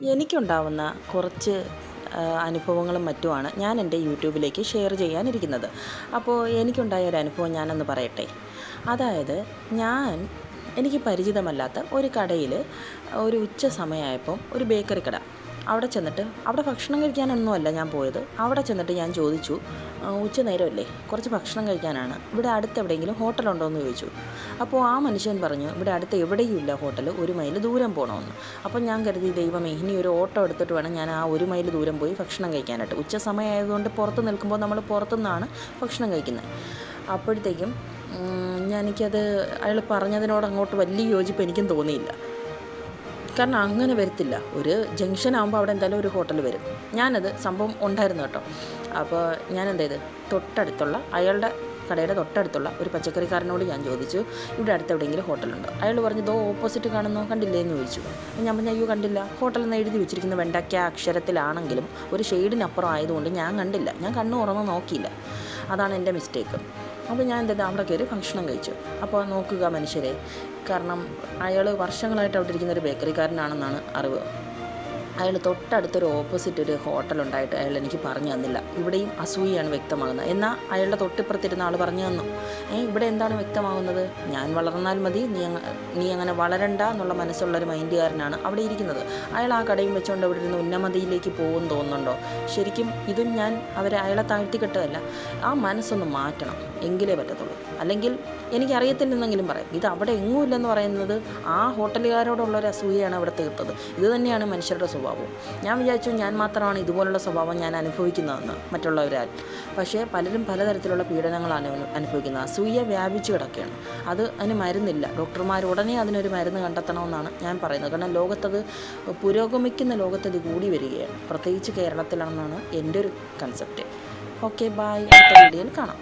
എനിക്കുണ്ടാവുന്ന കുറച്ച് അനുഭവങ്ങളും മറ്റുമാണ് ഞാൻ എന്റെ യൂട്യൂബിലേക്ക് ഷെയർ ചെയ്യാനിരിക്കുന്നത്. അപ്പോൾ എനിക്കുണ്ടായ ഒരു അനുഭവം ഞാനൊന്ന് പറയട്ടെ. അതായത് ഞാൻ എനിക്ക് പരിചിതമല്ലാത്ത ഒരു കടയിൽ ഒരു ഉച്ച സമയമായപ്പം ഒരു ബേക്കറി കട. അവിടെ ചെന്നിട്ട് അവിടെ ഭക്ഷണം കഴിക്കാനൊന്നുമല്ല ഞാൻ പോയത്. അവിടെ ചെന്നിട്ട് ഞാൻ ചോദിച്ചു ഉച്ച നേരമല്ലേ? കുറച്ച് ഭക്ഷണം കഴിക്കാനാണ്. ഇവിടെ അടുത്ത് എവിടെയെങ്കിലും ഹോട്ടലുണ്ടോ എന്ന് ചോദിച്ചു. അപ്പോൾ ആ മനുഷ്യൻ പറഞ്ഞു ഇവിടെ അടുത്ത് എവിടെയും ഇല്ല ഹോട്ടൽ ഒരു മൈൽ ദൂരം പോകണമെന്ന് അപ്പോൾ ഞാൻ കരുതി ദൈവമേ ഇനി ഒരു ഓട്ടോ എടുത്തിട്ട് വേണം ഞാൻ ആ ഒരു മൈൽ ദൂരം പോയി ഭക്ഷണം കഴിക്കാനായിട്ട്. ഉച്ച സമയമായതുകൊണ്ട് പുറത്ത് നിൽക്കുമ്പോൾ നമ്മൾ പുറത്തുനിന്നാണ് ഭക്ഷണം കഴിക്കുന്നത് അപ്പോഴത്തേക്കും ഞാനെനിക്കത് അയാൾ പറഞ്ഞതിനോട് അങ്ങോട്ട് വലിയ യോജിപ്പ് എനിക്കും തോന്നിയില്ല. കാരണം അങ്ങനെ വരത്തില്ല. ഒരു ജംഗ്ഷൻ ആകുമ്പോൾ അവിടെ എന്തായാലും ഒരു ഹോട്ടൽ വരും. ഞാനത് സംഭവം ഉണ്ടായിരുന്നു കേട്ടോ. അപ്പോൾ ഞാൻ എന്ത് ചെയ്ത് തൊട്ടടുത്തുള്ള അയാളുടെ കടയുടെ തൊട്ടടുത്തുള്ള ഒരു പച്ചക്കറിക്കാരനോട് ഞാൻ ചോദിച്ചു ഇവിടെ അടുത്ത് എവിടെയെങ്കിലും ഹോട്ടലുണ്ടോ അയാൾ പറഞ്ഞു ദോ ഓപ്പോസിറ്റ് കാണുന്നു കണ്ടില്ലേ എന്ന് ചോദിച്ചു ഞാൻ പറഞ്ഞു അയ്യോ കണ്ടില്ല. ഹോട്ടൽ എന്ന് എഴുതി വെച്ചിരിക്കുന്ന വെണ്ടയ്ക്ക അക്ഷരത്തിലാണെങ്കിലും ഒരു ഷെയ്ഡിനപ്പുറം ആയതുകൊണ്ട് ഞാൻ കണ്ടില്ല. ഞാൻ കണ്ണു തുറന്ന് നോക്കിയില്ല. അതാണ് എന്റെ മിസ്റ്റേക്ക് അപ്പോൾ ഞാൻ എന്താ അവിടെ കയറി ഭക്ഷണം കഴിച്ചു. അപ്പോൾ നോക്കുക മനുഷ്യരെ. കാരണം അയാൾ വർഷങ്ങളായിട്ട് അവിടെ ഇരിക്കുന്ന ഒരു ബേക്കറിക്കാരനാണെന്നാണ് അറിവ്. അയാൾ തൊട്ടടുത്തൊരു ഓപ്പോസിറ്റ് ഒരു ഹോട്ടൽ ഉണ്ടായിട്ട് അയാൾ എനിക്ക് പറഞ്ഞു തന്നില്ല. ഇവിടെയും അസൂയയാണ് വ്യക്തമാകുന്നത്. എന്നാൽ അയാളുടെ തൊട്ടിപ്പുറത്തിരുന്ന ആൾ പറഞ്ഞു തന്നു. ഏ ഇവിടെ എന്താണ് വ്യക്തമാകുന്നത്? ഞാൻ വളർന്നാൽ മതി. നീ നീ അങ്ങനെ വളരണ്ട എന്നുള്ള മനസ്സുള്ള ഒരു മൈൻഡുകാരനാണ് അവിടെ ഇരിക്കുന്നത്. അയാൾ ആ കടയും വെച്ചുകൊണ്ട് അവിടെ ഇരുന്ന് ഉന്നമതിയിലേക്ക് പോകും തോന്നുന്നുണ്ടോ? ശരിക്കും ഇതും ഞാൻ അവരെ അയാളെ താഴ്ത്തിക്കെട്ടതല്ല. ആ മനസ്സൊന്ന് മാറ്റണം. എങ്കിലേ പറ്റത്തുള്ളൂ. അല്ലെങ്കിൽ എനിക്കറിയത്തില്ലെന്നെങ്കിലും പറയാം. ഇത് അവിടെ എങ്ങും ഇല്ലെന്ന് പറയുന്നത് ആ ഹോട്ടലുകാരോടുള്ള ഒരു അസൂയയാണ് അവിടെ തീർത്തത്. ഇത് തന്നെയാണ് മനുഷ്യരുടെ സ്വഭാവം. ഞാൻ വിചാരിച്ചു ഞാൻ മാത്രമാണ് ഇതുപോലുള്ള സ്വഭാവം ഞാൻ അനുഭവിക്കുന്നതെന്ന് മറ്റുള്ളവരാൽ. പക്ഷേ പലരും പലതരത്തിലുള്ള പീഡനങ്ങളാണ് അനുഭവിക്കുന്നത്. അസൂയ വ്യാപിച്ചു കിടക്കുകയാണ്. അത് അതിന് മരുന്നില്ല. ഡോക്ടർമാർ ഉടനെ അതിനൊരു മരുന്ന് കണ്ടെത്തണമെന്നാണ് ഞാൻ പറയുന്നത്. കാരണം ലോകത്തത് പുരോഗമിക്കുന്ന ലോകത്തത് കൂടി വരികയാണ്. പ്രത്യേകിച്ച് കേരളത്തിലാണെന്നാണ് എന്റെ ഒരു കൺസെപ്റ്റ് ഓക്കെ ബായ് അടുത്ത വീഡിയോയിൽ കാണാം.